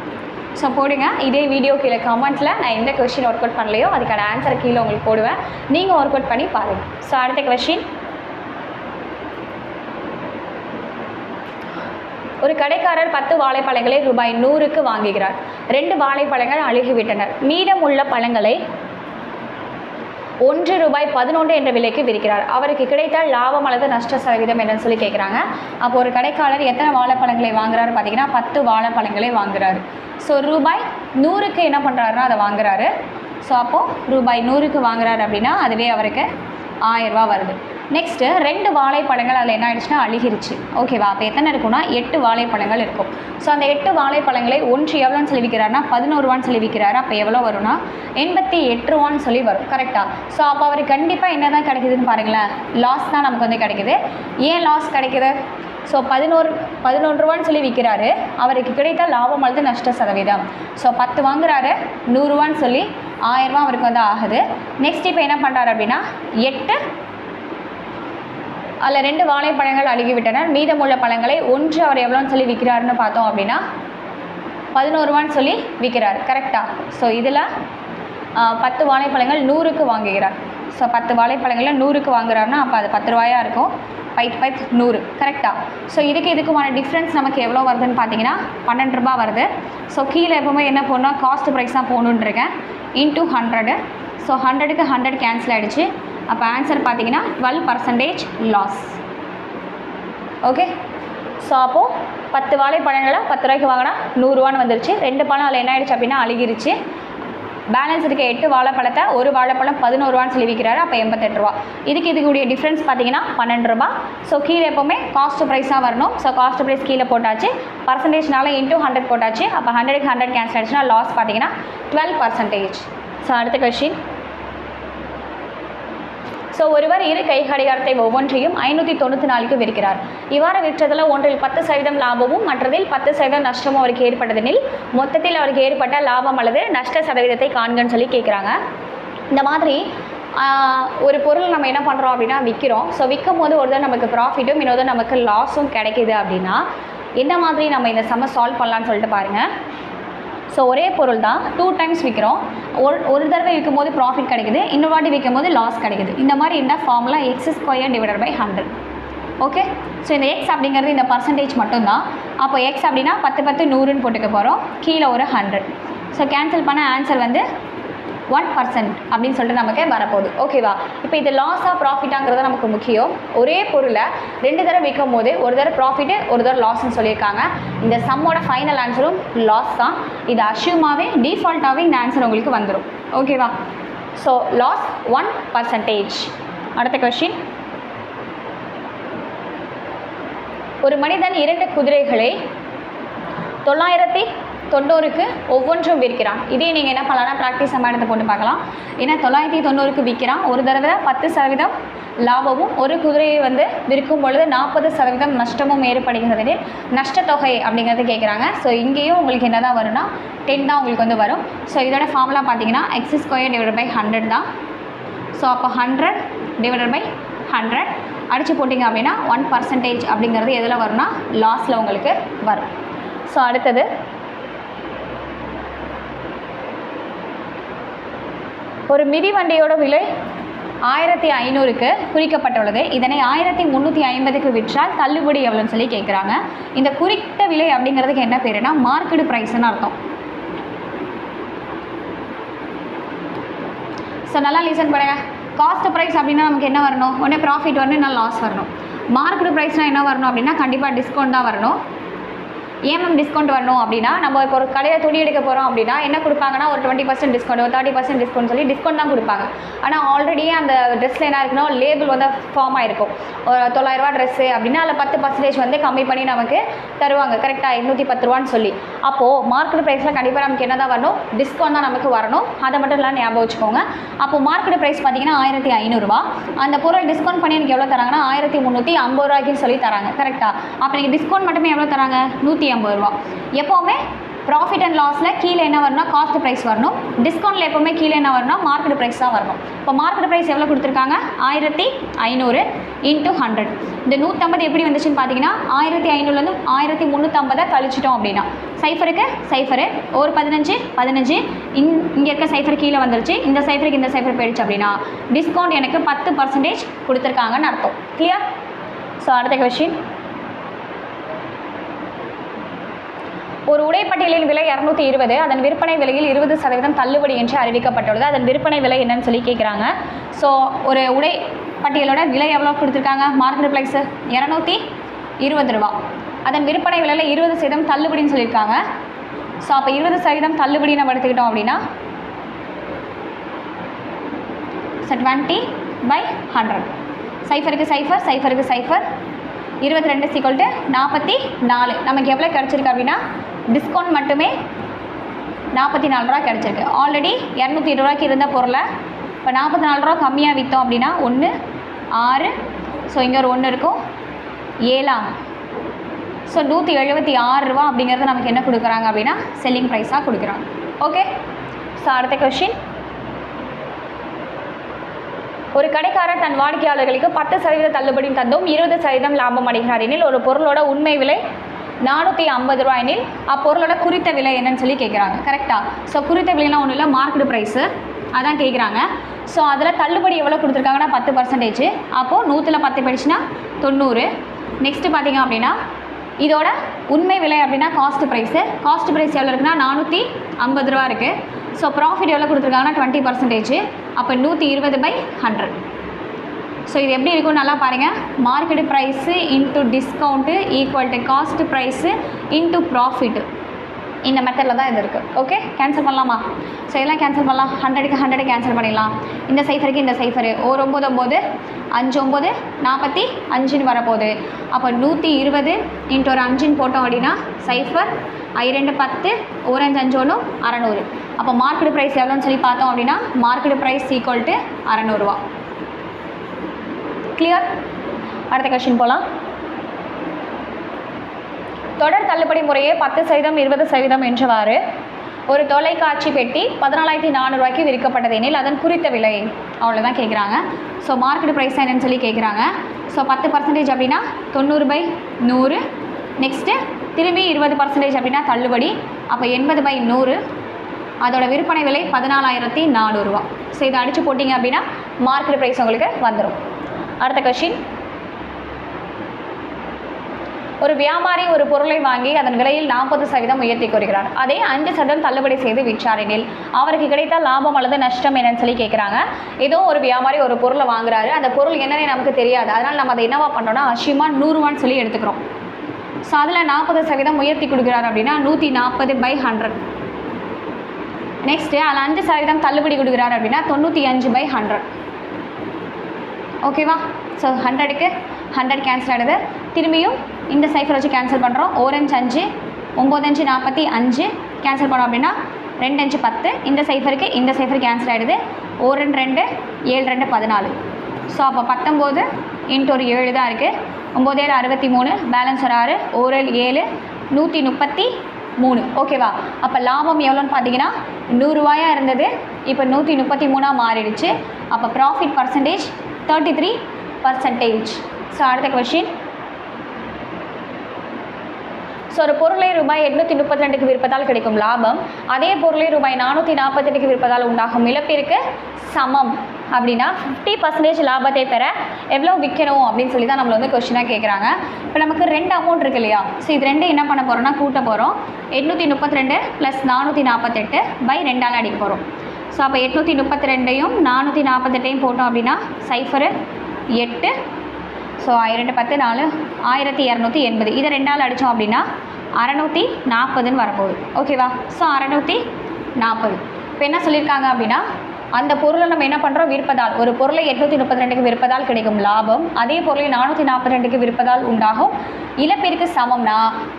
ஸோ போடுங்க. இதே வீடியோ கீழே கமெண்ட்டில் நான் எந்த கொஷின் ஒர்க் அவுட் பண்ணலையோ அதுக்கான ஆன்சரை கீழே உங்களுக்கு போடுவேன். நீங்கள் ஒர்க் அவுட் பண்ணி பாருங்கள் ஸோ அடுத்த கொஷின் ஒரு கடைக்காரர் பத்து வாழைப்பழங்களை ரூபாய் நூறுக்கு வாங்குகிறார். ரெண்டு வாழைப்பழங்கள் அழுகிவிட்டனர். மீதம் உள்ள பழங்களை ஒன்று ரூபாய் பதினொன்று என்ற விலைக்கு விற்கிறார். அவருக்கு கிடைத்தால் லாபம் அல்லது நஷ்ட சதவீதம் என்னன்னு சொல்லி கேட்குறாங்க அப்போ ஒரு கடைக்காரர் எத்தனை வாழைப்பழங்களை வாங்குறாரு பார்த்தீங்கன்னா பத்து வாழைப்பழங்களை வாங்குறாரு. ஸோ ரூபாய் நூறுக்கு என்ன பண்ணுறாருன்னா அதை வாங்குறாரு. ஸோ அப்போது ரூபாய் நூறுக்கு வாங்குறாரு அப்படின்னா அதுவே அவருக்கு ஆயிரரூபா வருது. நெக்ஸ்ட்டு ரெண்டு வாழைப்பழங்கள் அதில் என்ன ஆயிடுச்சுன்னா அழுகிருச்சு. ஓகேவா அப்போ எத்தனை இருக்குன்னா எட்டு வாழைப்பழங்கள் இருக்கும். ஸோ அந்த எட்டு வாழைப்பழங்களை ஒன்று எவ்வளோன்னு சொல்லி விற்கிறாருன்னா பதினோரு ரூபான்னு சொல்லி விற்கிறாரு அப்போ எவ்வளோ வரும்னா எண்பத்தி எட்டு ரூபான்னு சொல்லி வரும். கரெக்டாக ஸோ அப்போ அவருக்கு கண்டிப்பாக என்ன தான் கிடைக்குதுன்னு பாருங்களேன். லாஸ் தான் நமக்கு வந்து கிடைக்குது. ஏன் லாஸ் கிடைக்குது? ஸோ பதினோரு பதினொன்று ரூபான்னு சொல்லி விற்கிறாரு அவருக்கு கிடைத்த லாபம் அல்லது நஷ்ட சதவீதம். ஸோ பத்து வாங்குறாரு. நூறுரூவான்னு சொல்லி ஆயிரரூபா அவருக்கு வந்து ஆகுது. நெக்ஸ்ட் இப்போ என்ன பண்ணுறாரு அப்படின்னா எட்டு அதில் ரெண்டு வாழைப்பழங்கள் அழுகிவிட்டனர் மீதமுள்ள பழங்களை ஒன்று அவர் எவ்வளோன்னு சொல்லி விற்கிறாருன்னு பார்த்தோம் அப்படின்னா பதினோரு ரூபான்னு சொல்லி விற்கிறார் கரெக்டாக ஸோ இதில் பத்து வாழைப்பழங்கள் நூறுக்கு வாங்குகிறார். ஸோ பத்து வாழைப்பழங்களில் நூறுக்கு வாங்குறாருன்னா அப்போ அது பத்து ரூபாயாக இருக்கும். பைத் பைத் நூறு. கரெக்டாக ஸோ இதுக்கு இதுக்குமான டிஃப்ரென்ஸ் நமக்கு எவ்வளோ வருதுன்னு பார்த்தீங்கன்னா பன்னெண்டு ரூபா வருது. ஸோ கீழே எப்பவுமே என்ன போடணும்? காஸ்ட் ப்ரைஸ் தான் போகணுன்றிருக்கேன் இன்டூ ஹண்ட்ரடு ஸோ ஹண்ட்ரடுக்கு ஹண்ட்ரட் கேன்சல் ஆகிடுச்சு அப்போ ஆன்சர் பார்த்தீங்கன்னா twelve percentage loss okay so அப்போது பத்து வாழைப்பழங்களை பத்து ரூபாய்க்கு வாங்கினா நூறுரூவான்னு வந்துருச்சு. ரெண்டு பழம் அதில் என்ன ஆயிடுச்சு அப்படின்னா அழுகிருச்சு. பேலன்ஸ் இருக்க எட்டு வாழைப்பழத்தை ஒரு வாழைப்பழம் பதினோருவான்னு சொல்லி விற்கிறாரு அப்போ எண்பத்தெட்டு ரூபா. இதுக்கு இதுக்குடைய டிஃப்ரென்ஸ் பார்த்தீங்கன்னா பன்னெண்டு ரூபா. ஸோ கீழே எப்போவுமே காஸ்ட் ப்ரைஸ் தான் வரணும். ஸோ காஸ்ட் ப்ரைஸ் கீழே போட்டாச்சு. பர்சன்டேஜ்னால இன்டூ ஹண்ட்ரட் போட்டாச்சு. அப்போ ஹண்ட்ரடுக்கு ஹண்ட்ரட் கேன்சல் ஆச்சுன்னா லாஸ் பார்த்தீங்கன்னா டுவெல் பர்சன்டேஜ் ஸோ அடுத்த கொஷின் ஸோ ஒருவர் இரு கை கடிகாரத்தை ஒவ்வொன்றையும் ஐநூற்றி தொண்ணூற்றி நாலுக்கு விற்கிறார் இவ்வாறு விற்றதில் ஒன்றில் பத்து சதவீதம் லாபமும் மற்றதில் பத்து சதவீதம் நஷ்டமும் அவருக்கு ஏற்பட்டதெனில் மொத்தத்தில் அவருக்கு ஏற்பட்ட லாபம் அல்லது நஷ்ட சதவீதத்தை காண்கன்னு சொல்லி கேட்குறாங்க இந்த மாதிரி ஒரு பொருள் நம்ம என்ன பண்ணுறோம் அப்படின்னா விற்கிறோம் ஸோ விற்கும் போது ஒரு தான் நமக்கு ப்ராஃபிட்டும் இன்னொரு நமக்கு லாஸும் கிடைக்குது அப்படின்னா என்ன மாதிரி நம்ம இந்த சம்ம சால்வ் பண்ணலான்னு சொல்லிட்டு பாருங்கள் ஸோ ஒரே பொருள் தான். டூ டைம்ஸ் விற்கிறோம் ஒரு ஒரு தடவை விற்கும் போது ப்ராஃபிட் கிடைக்குது. இன்னொரு வாட்டி விற்கும் போது லாஸ் கிடைக்குது. இந்த மாதிரி இருந்தால் formula x square divided by hundred okay so இந்த எக்ஸ் அப்படிங்கிறது இந்த பர்சன்டேஜ் மட்டும்தான். அப்போ எக்ஸ் அப்படின்னா பத்து பத்து நூறுன்னு போட்டுக்க போகிறோம் கீழே ஒரு ஹண்ட்ரட் ஸோ கேன்சல் பண்ண ஆன்சர் வந்து ஒன் பர்சன்ட் அப்படின்னு சொல்லிட்டு நமக்கு வரப்போகுது. ஓகேவா இப்போ இது லாஸாக ப்ராஃபிட்டாங்கிறது நமக்கு முக்கியம். ஒரே பொருளை ரெண்டு தடவை விற்கும் போது ஒரு தடவை ப்ராஃபிட்டு ஒரு தடவை லாஸ்ன்னு சொல்லியிருக்காங்க. இந்த சம்மோட ஃபைனல் ஆன்சரும் லாஸ் தான். இது அஷ்யூமாகவே டிஃபால்ட்டாகவே இந்த ஆன்சர் உங்களுக்கு வந்துடும் ஓகேவா ஸோ லாஸ் ஒன் பர்சன்டேஜ் அடுத்த கொஷின் ஒரு மனிதன் இரண்டு குதிரைகளை தொள்ளாயிரத்தி தொண்ணூறுக்கு ஒவ்வொன்றும் விற்கிறான். இதே நீங்கள் என்ன பண்ணலாம்னா ப்ராக்டிஸ் அமௌண்ட்டை போட்டு பார்க்கலாம். ஏன்னா தொள்ளாயிரத்தி தொண்ணூறுக்கு விற்கிறான். ஒரு தடவை பத்து சதவீதம் லாபமும் ஒரு குதிரையை வந்து விற்கும் பொழுது நாற்பது சதவீதம் நஷ்டமும் ஏற்படுகிறது நஷ்டத்தொகை அப்படிங்கிறது கேட்குறாங்க. ஸோ இங்கேயும் உங்களுக்கு என்ன தான் வரும்னா டென் தான் உங்களுக்கு வந்து வரும். ஸோ இதோட ஃபார்முலா பார்த்தீங்கன்னா x square divide by hundred தான். ஸோ அப்போ ஹண்ட்ரட் டிவைடட் பை ஹண்ட்ரட் அடித்து போட்டிங்க அப்படின்னா ஒன் பர்சன்டேஜ் அப்படிங்கிறது எதில் வரும்னா லாஸில் உங்களுக்கு வரும். ஸோ அடுத்தது ஒரு மிதிவண்டியோட விலை ஆயிரத்தி ஐநூறுக்கு குறிக்கப்பட்டுள்ளது. இதனை ஆயிரத்தி முந்நூற்றி ஐம்பதுக்கு விற்றால் தள்ளுபடி எவ்வளோன்னு சொல்லி கேட்குறாங்க இந்த குறித்த விலை அப்படிங்கிறதுக்கு என்ன பேருனா மார்க்கெட் ப்ரைஸ்னு அர்த்தம். ஸோ நல்லா லீசன் பண்ணுங்க. காஸ்ட் ப்ரைஸ் அப்படின்னா நமக்கு என்ன வரணும்? உடனே ப்ராஃபிட் வரணும் என்ன லாஸ் வரணும். மார்க்கெட் ப்ரைஸ்னால் என்ன வரணும் அப்படின்னா கண்டிப்பாக டிஸ்கவுண்ட் தான் வரணும். ஏன் மேம் டிஸ்கவுண்ட் வரணும் அப்படின்னா நம்ம இப்போ ஒரு கடையில் துணி எடுக்க போகிறோம் அப்படின்னா என்ன கொடுப்பாங்கன்னா ஒரு டுவெண்ட்டி பர்சன்ட் டிஸ்கவுண்ட் ஒரு தேர்ட்டி பர்சன்ட் டிஸ்கவுண்ட் சொல்லி டிஸ்கவுண்ட் தான் கொடுப்பாங்க. ஆனால் ஆல்ரெடி அந்த ட்ரெஸ்ஸில் என்ன இருக்குன்னா லேபிள் வந்து ஃபார்ம் ஆகிருக்கும் ஒரு தொள்ளாயிரரூவா ட்ரெஸ்ஸு அப்படின்னா அதில் பத்து பர்சன்டேஜ் வந்து கம்மி பண்ணி நமக்கு தருவாங்க. கரெக்டாக எண்ணூற்றி பத்து ரூபான்னு சொல்லி. அப்போது மார்க்கெட் ப்ரைஸில் கண்டிப்பாக நமக்கு என்ன தான் வரணும்? டிஸ்கவுண்ட் தான் நமக்கு வரணும். அதை மட்டும் எல்லாம் ஞாபகம் வச்சுக்கோங்க. அப்போ மார்க்கெட் ப்ரைஸ் பார்த்தீங்கன்னா ஆயிரத்தி ஐநூறுரூவா அந்த பொருள் டிஸ்கவுண்ட் பண்ணி எனக்கு எவ்வளோ தராங்கன்னா ஆயிரத்தி முந்நூற்றி ஐம்பது ரூபாய்க்குன்னு சொல்லி தராங்க. கரெக்டாக அப்போ நீங்கள் டிஸ்கவுண்ட் மட்டுமே எவ்வளோ தராங்க? நூற்றி ஐம்பது ரூபா. எப்போவுமே ப்ராஃபிட் அண்ட் லாஸில் கீழே என்ன வரணும் காஸ்ட் ப்ரைஸ் வரணும். டிஸ்கவுண்ட்டில் எப்போவுமே கீழே என்ன வரணும் மார்க்கெட் ப்ரைஸ் தான் வரணும். இப்போ மார்க்கெட் ப்ரைஸ் எவ்வளோ கொடுத்துருக்காங்க? ஆயிரத்தி ஐநூறு இன்ட்டு ஹண்ட்ரட் இந்த நூற்றம்பது எப்படி வந்துச்சுன்னு பார்த்தீங்கன்னா ஆயிரத்தி ஐநூறுலேருந்து ஆயிரத்தி முந்நூற்றம்பதை கழிச்சிட்டோம் அப்படின்னா சைஃபருக்கு சைஃபரு ஒரு பதினஞ்சு பதினஞ்சு இங் இங்கே இருக்க சைஃபர் கீழே வந்துருச்சு. இந்த சைஃபருக்கு இந்த சைஃபர் போயிடுச்சு அப்படின்னா டிஸ்கவுண்ட் எனக்கு பத்து பர்சன்டேஜ் கொடுத்துருக்காங்கன்னு அர்த்தம். கிளியர் ஸோ அடுத்த கொஷின் ஒரு உடைப்பட்டியலின் விலை இரநூத்தி இருபது அதன் விற்பனை விலையில் இருபது சதவீதம் தள்ளுபடி என்று அறிவிக்கப்பட்டுள்ளது. அதன் விற்பனை விலை என்னன்னு சொல்லி கேட்குறாங்க ஸோ ஒரு உடை பட்டியலோட விலை எவ்வளோ கொடுத்துருக்காங்க? மார்க்கெட் ப்ரைஸு இரநூத்தி இருபது ரூபா. அதன் விற்பனை விலையில் இருபது சதவீதம் தள்ளுபடின்னு சொல்லியிருக்காங்க. ஸோ அப்போ இருபது சதவீதம் தள்ளுபடி நம்ம எடுத்துக்கிட்டோம் அப்படின்னா ஸோ டுவெண்ட்டி பை ஹண்ட்ரட் சைஃபருக்கு சைஃபர் சைஃபருக்கு சைஃபர் இருபத்தி ரெண்டு சீக்வல் டு நாற்பத்தி நாலு. நமக்கு எவ்வளோ கிடச்சிருக்கு அப்படின்னா டிஸ்கவுண்ட் மட்டுமே நாற்பத்தி நாலு ரூபா கிடச்சிருக்கு. ஆல்ரெடி இரநூத்தி இருபது இருந்த பொருளை இப்போ நாற்பத்தி நாலு ரூபா கம்மியாக விற்றோம் அப்படின்னா ஒன்று ஆறு ஸோ இங்கே ஒரு ஒன்று இருக்கும். ஏழாம். ஸோ நூற்றி எழுபத்தி ஆறு ரூபா அப்படிங்கிறது நமக்கு என்ன கொடுக்குறாங்க அப்படின்னா செல்லிங் ப்ரைஸாக கொடுக்குறாங்க. ஓகே ஸோ அடுத்த கொஷின் ஒரு கடைக்காரர் தன் வாடிக்கையாளர்களுக்கு பத்து சதவீத தள்ளுபடி தந்தும் இருபது சதவீதம் லாபம் அடைகிறார் எனில் ஒரு பொருளோட உண்மை விலை நானூற்றி ஐம்பது ரூபா அப்பொருளோட குறித்த விலை என்னன்னு சொல்லி கேட்குறாங்க கரெக்டாக ஸோ குறித்த விலைனா ஒன்றும் இல்லை மார்க்கெட் ப்ரைஸு அதான் கேட்குறாங்க ஸோ அதில் தள்ளுபடி எவ்வளோ கொடுத்துருக்காங்கன்னா பத்து பர்சன்டேஜ் அப்போது நூற்றில் பத்து போயிடுச்சுன்னா தொண்ணூறு. நெக்ஸ்ட்டு பார்த்தீங்க அப்படின்னா இதோட உண்மை விலை அப்படின்னா காஸ்ட் ப்ரைஸு காஸ்ட் ப்ரைஸ் எவ்வளோ இருக்குன்னா நானூற்றி ஐம்பது ரூபா இருக்குது ஸோ ப்ராஃபிட் எவ்வளோ கொடுத்துருக்காங்கன்னா டுவெண்ட்டி பர்சன்டேஜ் அப்போ நூற்றி இருபது பை ஹண்ட்ரட் ஸோ இது எப்படி இருக்கும் நல்லா பாருங்கள் market price into discount equal to cost price into profit இந்த மெத்தடில் தான் இது இருக்குது ஓகே கேன்சல் பண்ணலாமா? ஸோ எல்லாம் கேன்சல் பண்ணலாம். ஹண்ட்ரடுக்கு ஹண்ட்ரடு கேன்சல் பண்ணிடலாம். இந்த சைஃபருக்கு இந்த சைஃபரு ஒரு ஒம்பது ஒம்பது அஞ்சு ஒம்பது நாற்பத்தி அஞ்சுன்னு வரப்போகுது. அப்போ நூற்றி இருபது இன்ட்டு ஒரு அஞ்சுன்னு போட்டோம் அப்படின்னா சைஃபர் ஐ ரெண்டு பத்து ஓரஞ்சு அஞ்சு ஒன்று அறநூறு. அப்போ மார்க்கெட் ப்ரைஸ் எவ்வளோன்னு சொல்லி பார்த்தோம் அப்படின்னா மார்க்கெட் ப்ரைஸ் ஈக்குவல் டு அறநூறுவா. கிளியர் அடுத்த கொஷின் போகலாம் தொடர் தள்ளுபடி முறையே பத்து சதவீதம் இருபது சதவீதம் என்றவாறு ஒரு தொலைக்காட்சி பெட்டி பதினாலாயிரத்தி நானூறுரூவாய்க்கு விற்கப்பட்டது எனில் அதன் குறித்த விலை அவ்வளோதான் கேட்குறாங்க. ஸோ மார்க்கெட் ப்ரைஸ் என்னன்னு சொல்லி கேட்குறாங்க. ஸோ பத்து பர்சன்டேஜ் அப்படின்னா தொண்ணூறு பை நூறு. நெக்ஸ்ட்டு திரும்பி இருபது பர்சன்டேஜ் அப்படின்னா தள்ளுபடி. அப்போ எண்பது பை நூறு. அதோட விற்பனை விலை பதினாலாயிரத்தி நானூறுரூவா ஸோ இதை அடித்து போட்டிங்க அப்படின்னா மார்க்கெட் ப்ரைஸ் உங்களுக்கு வந்துடும் அடுத்த கொஷின் ஒரு வியாபாரி ஒரு பொருளை வாங்கி அதன் விலையில் நாற்பது சதவீதம் உயர்த்தி கூறுகிறார். அதே அஞ்சு சதவீதம் தள்ளுபடி செய்து விற்றாரெனில். அவருக்கு கிடைத்த லாபம் அல்லது நஷ்டம் என்னன்னு சொல்லி கேட்குறாங்க ஏதோ ஒரு வியாபாரி ஒரு பொருளை வாங்குறாரு. அந்த பொருள் என்னன்னு நமக்கு தெரியாது. அதனால் நம்ம அதை என்னவா பண்ணோம்னா அஷிமா நூறுவான்னு சொல்லி எடுத்துக்கிறோம். ஸோ அதில் நாற்பது சதவீதம் உயர்த்தி கொடுக்குறாரு அப்படின்னா நூற்றி நாற்பது பை ஹண்ட்ரட் நெக்ஸ்ட்டு அதில் அஞ்சு சதவீதம் தள்ளுபடி கொடுக்குறாரு அப்படின்னா தொண்ணூற்றி அஞ்சு பை ஹண்ட்ரட் ஓகேவா ஸோ ஹண்ட்ரடுக்கு ஹண்ட்ரட் கேன்சல் ஆகிடுது திரும்பியும் இந்த சைஃபர் வச்சு கேன்சல் பண்ணுறோம் ஓரஞ்சு அஞ்சு ஒம்பதஞ்சு நாற்பத்தி அஞ்சு கேன்சல் பண்ணோம் அப்படின்னா ரெண்டு அஞ்சு பத்து இந்த சைஃபருக்கு இந்த சைஃபர் கேன்சல் ஆகிடுது ஓரெண்டு ரெண்டு ஏழு ரெண்டு பதினாலு. ஸோ அப்போ பத்தொம்போது இன்ட்டு ஒரு ஏழு தான் இருக்குது ஒம்பது ஏழு அறுபத்தி மூணு பேலன்ஸ் ஒரு ஆறு ஓரல் ஏழு நூற்றி முப்பத்தி மூணு. ஓகேவா அப்போ லாபம் எவ்வளோன்னு பார்த்தீங்கன்னா நூறுரூவாயாக இருந்தது. இப்போ நூற்றி முப்பத்தி மூணாக மாறிடுச்சு. அப்போ profit percentage thirty three percentage so அடுத்த கொஷின் ஸோ ஒரு பொருளை ரூபாய் எட்நூற்றி முப்பத்தி ரெண்டுக்கு விற்பதால் கிடைக்கும் லாபம். அதே பொருளை ரூபாய் நானூற்றி நாற்பத்தெட்டுக்கு விற்பதால் உண்டாகும் இழப்பிற்கு சமம். அப்படின்னா ஃபிஃப்டி பர்சன்டேஜ் லாபத்தை பெற எவ்வளோ விற்கணும் அப்படின்னு சொல்லி தான் நம்மளை வந்து கொஷினாக கேட்குறாங்க இப்போ நமக்கு ரெண்டு அமௌண்ட் இருக்கு இல்லையா? ஸோ இது ரெண்டு என்ன பண்ண போகிறோம்னா கூட்ட போகிறோம் எட்நூற்றி முப்பத்தி ரெண்டு ப்ளஸ் நானூற்றி நாற்பத்தெட்டு பை ரெண்டால் அடிக்க போகிறோம் ஸோ அப்போ எட்நூற்றி முப்பத்தி ரெண்டையும் நானூற்றி நாற்பத்தெட்டையும் போட்டோம் அப்படின்னா சைஃபரு எட்டு. ஸோ ரெண்டு பத்து நாலு ஆயிரத்தி இரநூத்தி எண்பது. இதை ரெண்டால் அடித்தோம் அப்படின்னா அறநூற்றி நாற்பதுன்னு வரப்போகுது. ஓகேவா ஸோ அறநூற்றி நாற்பது இப்போ என்ன சொல்லியிருக்காங்க அப்படின்னா அந்த பொருளை நம்ம என்ன பண்ணுறோம் விற்பதால். ஒரு பொருளை எட்நூற்றி முப்பத்தி ரெண்டுக்கு விற்பதால் கிடைக்கும் லாபம். அதே பொருளை நானூற்றி நாற்பத்தி ரெண்டுக்கு விற்பதால் உண்டாகும். இழப்பிற்கு சமம்னா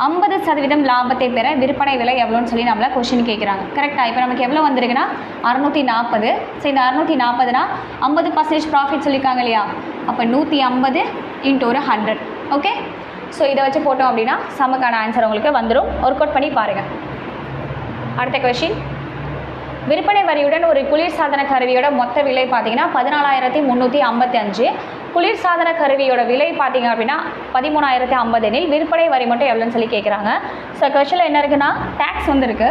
ஐம்பது சதவீதம் லாபத்தை பெற விற்பனை விலை எவ்வளோன்னு சொல்லி நம்மள கொஷின் கேட்குறாங்க. கரெக்டாக இப்போ நமக்கு எவ்வளோ வந்திருக்குன்னா? அறநூற்றி நாற்பது. ஸோ இந்த அறநூற்றி நாற்பதுனா ஐம்பது பர்சன்டேஜ் ப்ராஃபிட் சொல்லியிருக்காங்க இல்லையா? அப்போ நூற்றி ஐம்பது இன்ட்டு ஒரு ஹண்ட்ரட் ஓகே ஸோ இதை வச்சு போட்டோம் அப்படின்னா சமக்கான ஆன்சர் உங்களுக்கு வந்துடும் ஒர்க் அவுட் பண்ணி பாருங்கள் அடுத்த கொஷின் விற்பனை வரியுடன் ஒரு குளிர்சாதன கருவியோட மொத்த விலை பார்த்தீங்கன்னா பதினாலாயிரத்தி முந்நூற்றி ஐம்பத்தி அஞ்சு. குளிர்சாதன கருவியோட விலை பார்த்தீங்க அப்படின்னா பதிமூணாயிரத்தி ஐம்பது எனில் விற்பனை வரி மட்டும் எவ்வளோன்னு சொல்லி கேட்குறாங்க ஸோ கொஷனில் என்ன இருக்குன்னா டேக்ஸ் வந்துருக்கு.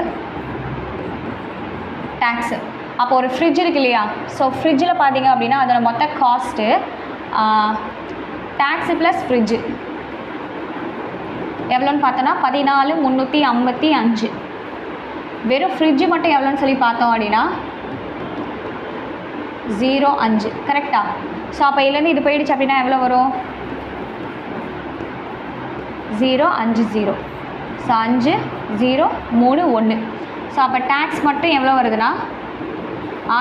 டேக்ஸு அப்போ ஒரு ஃப்ரிட்ஜ் இருக்கு இல்லையா? ஸோ ஃப்ரிட்ஜில் பார்த்தீங்க அப்படின்னா அதோட மொத்த காஸ்ட்டு டேக்ஸு ப்ளஸ் ஃப்ரிட்ஜு எவ்வளோன்னு பார்த்தோன்னா பதினாலு முந்நூற்றி ஐம்பத்தி அஞ்சு. வெறும் ஃப்ரிட்ஜு மட்டும் எவ்வளோன்னு சொல்லி பார்த்தோம் அப்படின்னா ஜீரோ அஞ்சு. கரெக்டா ஸோ அப்போ இதுலேருந்து இது போயிடுச்சு அப்படின்னா எவ்வளோ வரும்? ஜீரோ அஞ்சு ஜீரோ ஸோ அஞ்சு ஜீரோ மூணு ஒன்று ஸோ அப்போ டேக்ஸ் மட்டும் எவ்வளோ வருதுன்னா?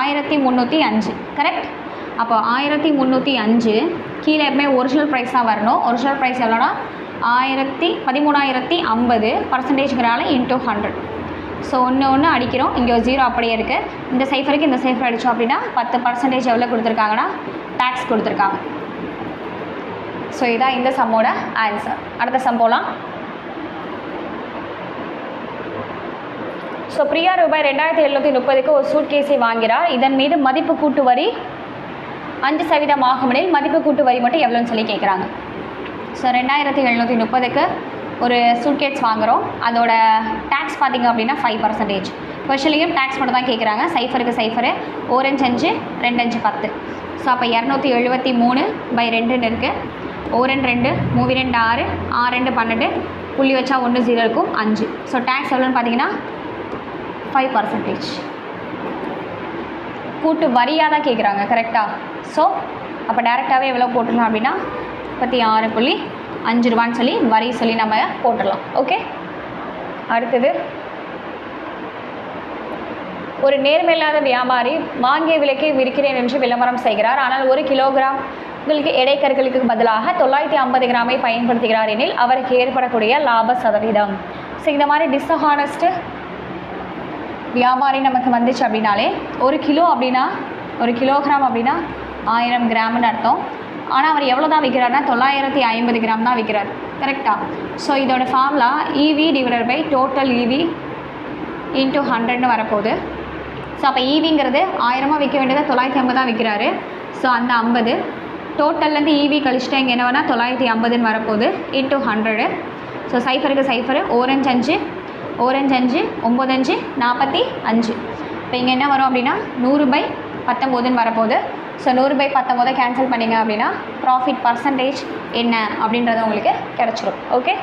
ஆயிரத்தி முந்நூற்றி அஞ்சு. கரெக்ட் அப்போ ஆயிரத்தி முந்நூற்றி அஞ்சு கீழே எப்பவுமே ஒரிஜினல் ப்ரைஸ் தான் வரணும். ஒரிஜினல் ப்ரைஸ் எவ்வளோனா ஆயிரத்தி பதிமூணாயிரத்தி ஐம்பது பர்சன்டேஜ்ங்கிறால இன்ட்டு ஹண்ட்ரட் ஸோ ஒன்று ஒன்று அடிக்கிறோம். இங்கே ஒரு ஜீரோ அப்படியே இருக்குது இந்த சைஃபருக்கு இந்த சைஃபர் அடித்தோம் அப்படின்னா பத்து பர்சன்டேஜ் எவ்வளோ கொடுத்துருக்காங்கன்னா டேக்ஸ் கொடுத்துருக்காங்க. ஸோ இதான் இந்த சம்மோட ஆன்சர் அடுத்த சம் போகலாம் ஸோ பிரியா ரூபாய் ரெண்டாயிரத்தி எழுநூற்றி முப்பதுக்கு ஒரு சூட்கேஸை வாங்கிறார் இதன் மீது மதிப்பு கூட்டு வரி அஞ்சு சதவீதம் ஆகுமெனில் மதிப்பு கூட்டு வரி மட்டும் எவ்வளோன்னு சொல்லி கேட்குறாங்க ஸோ ரெண்டாயிரத்தி எழுநூற்றி முப்பதுக்கு ஒரு சூட்கேட்ஸ் வாங்குகிறோம் அதோட டேக்ஸ் பார்த்தீங்க அப்படின்னா ஃபைவ் பர்சன்டேஜ் ஸ்பெஷலியும் டேக்ஸ் மட்டும் தான் கேட்குறாங்க சைஃபருக்கு சைஃபரு. ஓரஞ்சு அஞ்சு ரெண்டு அஞ்சு பத்து. ஸோ அப்போ இரநூத்தி எழுபத்தி மூணு பை ரெண்டுன்னு இருக்குது ஓரன் ரெண்டு மூவி ரெண்டு ஆறு ஆறு ரெண்டு பன்னெண்டு. புள்ளி வச்சா ஒன்று ஜீரோ இருக்கும் அஞ்சு. ஸோ டேக்ஸ் எவ்வளோன்னு பார்த்தீங்கன்னா ஃபைவ் பர்சன்டேஜ் கூட்டு வரியாக தான் கேட்குறாங்க கரெக்டாக ஸோ அப்போ டேரெக்டாகவே எவ்வளோ போட்டுடலாம் அப்படின்னா முப்பத்தி ஆறு புள்ளி அஞ்சு ரூபான்னு சொல்லி வரி சொல்லி நம்ம போட்டுடலாம். ஓகே அடுத்தது. ஒரு நேர்மையில்லாத வியாபாரி வாங்கிய விலைக்கு விற்கிறேன் என்று விளம்பரம் செய்கிறார். ஆனால் ஒரு கிலோகிராம் உங்களுக்கு எடைக்கற்களுக்கு பதிலாக தொள்ளாயிரத்தி ஐம்பது கிராமை பயன்படுத்துகிறார் எனில் அவருக்கு ஏற்படக்கூடிய லாப சதவீதம். ஸோ இந்த மாதிரி டிஸ்ஹானஸ்ட்டு வியாபாரி நமக்கு வந்துச்சு அப்படின்னாலே ஒரு கிலோ அப்படின்னா ஒரு கிலோகிராம் அப்படின்னா ஆயிரம் கிராம்னு அர்த்தம். ஆனால் அவர் எவ்வளோ தான் விற்கிறாருன்னா தொள்ளாயிரத்தி ஐம்பது கிராம் தான் விற்கிறார் கரெக்டாக ஸோ இதோட formula EV divided by total EV into ஹண்ட்ரட்னு வரப்போகுது. ஸோ அப்போ ஈவிங்கிறது ஆயிரமாக விற்க வேண்டியதை தொள்ளாயிரத்தி ஐம்பது தான் விற்கிறாரு ஸோ அந்த ஐம்பது. டோட்டல்லேருந்து ஈவி கழிச்சிட்டு இங்கே என்ன வேணால் தொள்ளாயிரத்தி ஐம்பதுன்னு வரப்போகுது. இன்ட்டு ஹண்ட்ரடு ஸோ சைஃபருக்கு சைஃபரு ஓரஞ்சு அஞ்சு ஓரஞ்சு அஞ்சு ஒம்பது அஞ்சு நாற்பத்தி அஞ்சு. இப்போ இங்கே என்ன வரும் அப்படின்னா நூறு பை பத்தொம்போதுன்னு வரப்போகுது. ஸோ நூறு பை பத்தொம்போதை கேன்சல் பண்ணிங்க அப்படின்னா ப்ராஃபிட் பர்சன்டேஜ் என்ன அப்படின்றது உங்களுக்கு கிடச்சிரும். ஓகே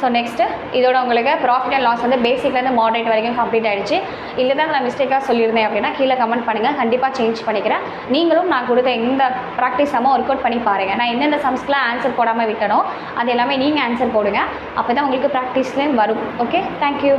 ஸோ நெக்ஸ்ட்டு இதோட உங்களுக்கு ப்ராஃபிட் அண்ட் லாஸ் வந்து பேசிக்லேருந்து மாடரேட் வரைக்கும் கம்ப்ளீட் ஆகிடுச்சு இல்லை தான் நான் மிஸ்டேக்காக சொல்லியிருந்தேன் அப்படின்னா கீழே கமெண்ட் பண்ணுங்கள் கண்டிப்பாக சேஞ்ச் பண்ணிக்கிறேன். நீங்களும் நான் கொடுத்த இந்த ப்ராக்டிஸ் செம்ம ஒர்க் அவுட் பண்ணி பாருங்கள் நான் எந்தெந்த சம்ஸ்க்குலாம் ஆன்சர் போடாமல் விட்டனோ அது எல்லாமே நீங்கள் ஆன்சர் போடுங்க. அப்போ தான் உங்களுக்கு ப்ராக்டிஸ்லேயும் வரும். Okay thank you